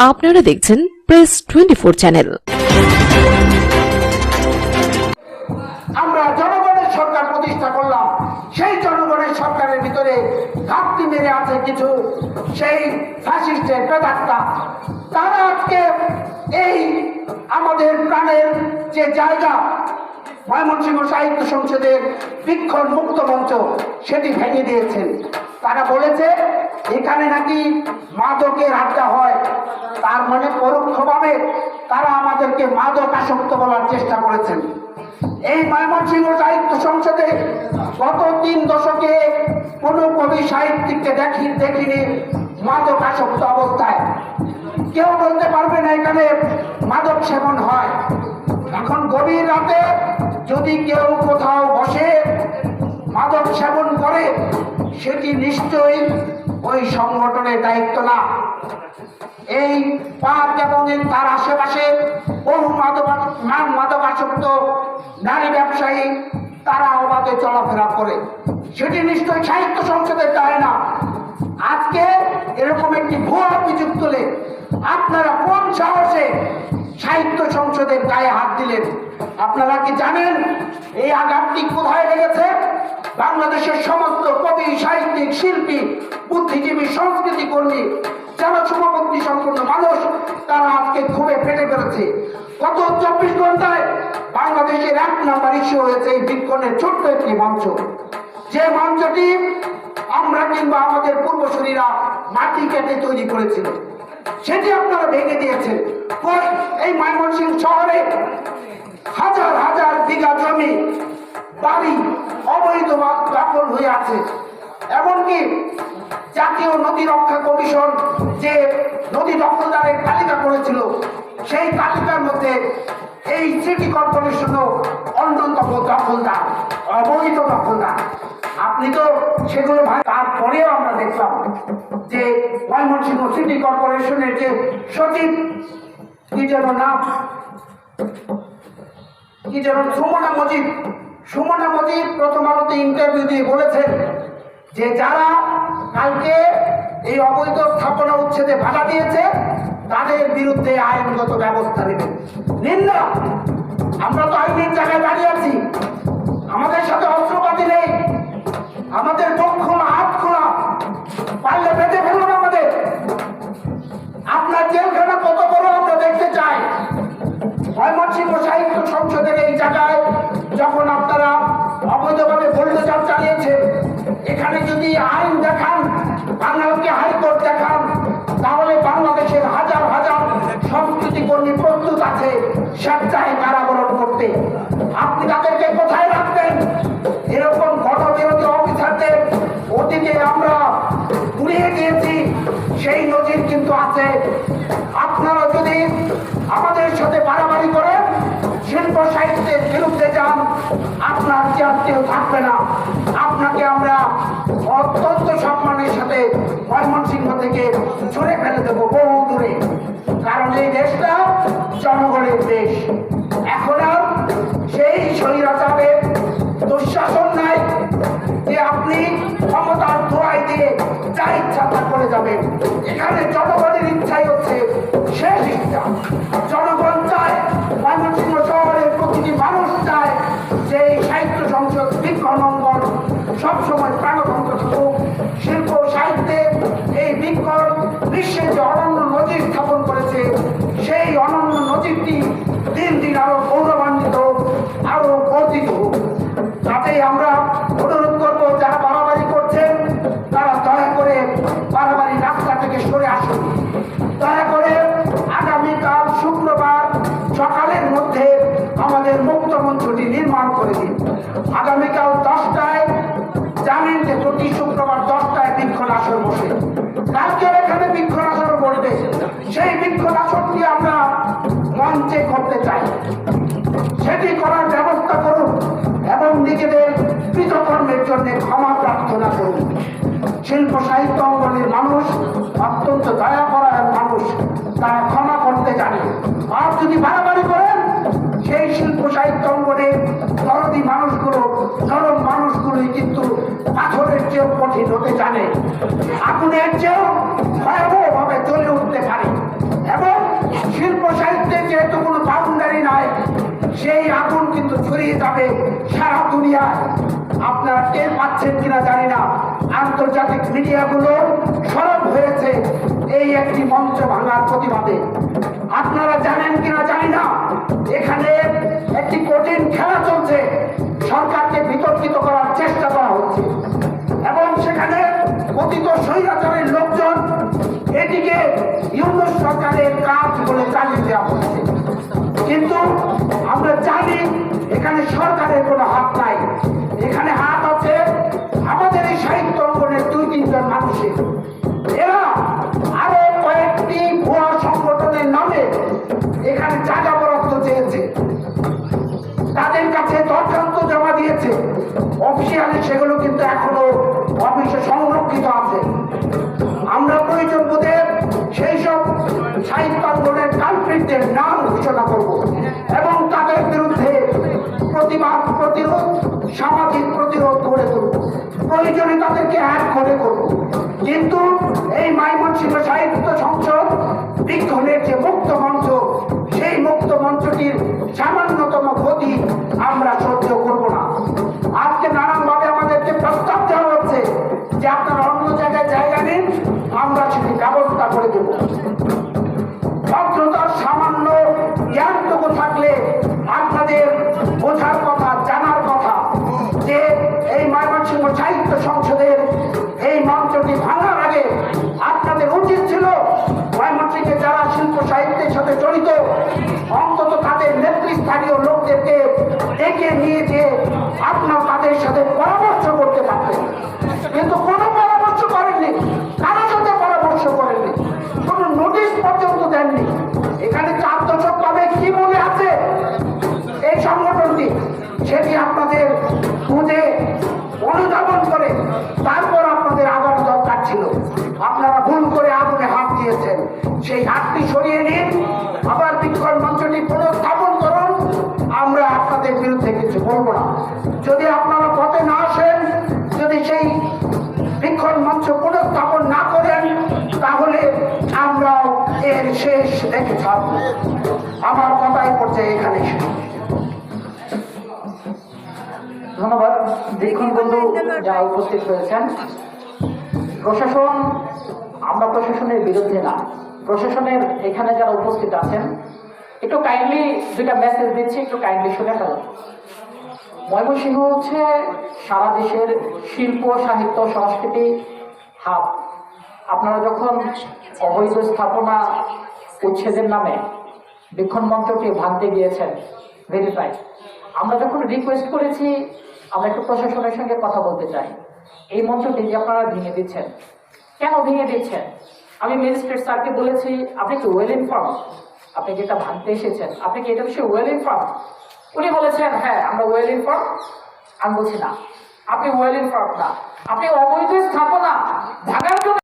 আপনারা দেখছেন press twenty four channel আমরা জনগণের সরকার প্রতিষ্ঠা করলাম। সেই জনগণের সরকারের ভিতরে ঘাটতি মেরে আছে কিছু সেই ফ্যাসিস্টের প্রেতাত্মা। তারা আজকে এই আমাদের প্রাণের যে জায়গা, ময়মনসিংহ সাহিত্য সংসদের বৃক্ষর মুক্ত মঞ্চ, সেটি ভেঙে দিয়েছেন। তারা বলেছে এখানে নাকি মাদকের আড্ডা হয়। তার মানে পরোক্ষভাবে তারা আমাদেরকে মাদক আসক্ত বলার চেষ্টা করেছেন। এই ময়মনসিংহ সাহিত্য সংসদে গত তিন দশকে কোনো কবি সাহিত্যিককে দেখি দেখিনি মাদক আসক্ত অবস্থায়। কেউ বলতে পারবে না এখানে মাদক সেবন হয়। এখন গভীর রাতে যদি কেউ কোথাও বসে মাদক সেবন করে, সেটি নিশ্চয়ই ওই সংগঠনের দায়িত্ব না। এই পার্ক এবং তার আশেপাশে বহু মাদক মাদক আসক্ত নারী ব্যবসায়ী তারা অবাধে চলাফেরা করে। সেটি নিশ্চয়ই সাহিত্য সংসদের দায় না। আজকে এরকম একটি ভুয়া অভিযোগ তুলে আপনারা কোন সাহসে সাহিত্য সংসদের গায়ে হাত দিলেন? আপনারা কি জানেন এই আঘাতটি কোথায় লেগেছে? বাংলাদেশের সমস্ত কবি, সাহিত্যিক, শিল্পী, বুদ্ধিজীবী, সংস্কৃতি কর্মী, যারা শুভবুদ্ধি সম্পন্ন মানুষ, তারা আজকে খুবই ফেটে পেরেছে গত চব্বিশ ঘন্টায় বাংলাদেশের এক নাম্বার ইস্যু হয়েছে এই বিক্ষণের ছোট্ট একটি মঞ্চ। যে মঞ্চটি আমরা কিংবা আমাদের পূর্বসূরীরা মাটি কেটে তৈরি করেছিল। সেটি আপনারা ভেঙে দিয়েছেন। এই ময়মনসিংহ শহরে হাজার হাজার বিঘা জমি বাড়ি অবৈধ দখল হয়ে আছে। এমনকি জাতীয় নদী রক্ষা কমিশন যে নদী দখলদারের তালিকা করেছিল, সেই তালিকার মধ্যে এই সিটি কর্পোরেশনও অন্যতম দখলদার, অবৈধ দখলদার। আপনি তো সেগুলো তারপরেও আমরা দেখলাম যে ময়মনসিংহ সিটি কর্পোরেশনের যে সচিব, কি যেন নাম? কি যেন সুমনা মজিদ সুমনা মজিদ প্রথম আলোতে ইন্টারভিউ দিয়ে বলেছেন যে যারা কালকে এই অবৈধ স্থাপনা উচ্ছেদে বাধা দিয়েছে, তাদের বিরুদ্ধে আইনগত ব্যবস্থা নেবে। নিন্দ! আমরা তো আইনের জায়গায় দাঁড়িয়ে আছি। অবৈধভাবে বল্লচাপ চালিয়েছেন এখানে যদি আইন দেখান বাংলাকে হাইকোর্ট দেখান, তাহলে বাংলাদেশের হাজার হাজার সংস্কৃতি কর্মী প্রস্তুত আছে স্বেচ্ছায় কারাবরণ করতে। আপনি তাদেরকে কোথায় আপনার চেয়ার কেউ থাকবে না। আপনাকে আমরা অত্যন্ত সম্মানের সাথে ময়মনসিংহ থেকে ছুড়ে ফেলে দেবো বহু দূরে। কারণ এই দেশটা জনগণের দেশ। এখন সেই স্বৈরাচারের দুঃশাসন নাই যে আপনি ক্ষমতার দোয়াই দিয়ে যা ইচ্ছা তা করে যাবেন। এখানে জনগণের দয়া করার মানুষ, তারা ক্ষমা করতে জানে। আর যদি বাড়াবাড়ি করেন, সেই শিল্প সাহিত্য অঙ্গনে সরদি মানুষগুলো সরব মানুষগুলোই কিন্তু পাথরের চেয়েও কঠিন হতে জানে। আগুনের চেয়েও ভয়াবহভাবে চলে উঠতে পারে। এবং শিল্প সাহিত্যে যেহেতু কোনো বাউন্ডারি নাই, সেই আগুন কিন্তু ছড়িয়ে যাবে সারা দুনিয়ায়। আপনারা কে পাচ্ছেন কিনা জানি না। আন্তর্জাতিক মিডিয়াগুলো একটি মঞ্চ ভাঙার প্রতিবাদে। আপনারা জানেন কিনা জানি না। এখানে একটি কঠিন খেলা চলছে। সরকারকে বিতর্কিত করার চেষ্টা করা হচ্ছে। এবং সেখানে অতীত স্বৈরাচারের লোকজন এটিকে ইউনুস সরকারের কাজ বলে চালিয়ে দেওয়া হচ্ছে। কিন্তু আমরা জানি এখানে সরকারের তাদেরকে অ্যাড করে করব কিন্তু এই মাইমনসিংহ সাহিত্য সংসদ বিক্ষণের যে মুক্ত কথাই পড়ছে এখানে ধন্যবাদ। দীক্ষণ বন্ধু যারা উপস্থিত হয়েছেন। প্রশাসন, আমরা প্রশাসনের বিরুদ্ধে না। প্রশাসনের এখানে যারা উপস্থিত আছেন, একটু কাইন্ডলি দুইটা মেসেজ দিচ্ছি, একটু কাইন্ডলি শুনে ফেলুন ময়মনসিংহ হচ্ছে সারা দেশের শিল্প, সাহিত্য, সংস্কৃতি হাব আপনারা যখন অবৈধ স্থাপনা উচ্ছেদের নামে বীক্ষণ মঞ্চটি ভাঙতে গিয়েছেন ভেরিফাই আমরা যখন রিকোয়েস্ট করেছি, আমরা একটু প্রশাসনের সঙ্গে কথা বলতে চাই। এই মঞ্চটি যে আপনারা ভেঙে দিচ্ছেন? কেন ভেঙে দিচ্ছেন? আমি ম্যাজিস্ট্রেট স্যারকে বলেছি, আপনি কি ওয়েল ইনফর্ম আপনি যেটা ভাঙতে এসেছেন, আপনি কি এটা বিষয়ে ওয়েল ইনফর্ম উনি বলেছেন হ্যাঁ আমরা ওয়েল ইনফর্ম আমি বলছি, না, আপনি ওয়েল ইনফর্ম না। আপনি অবৈধ স্থাপনা ভাঙার জন্য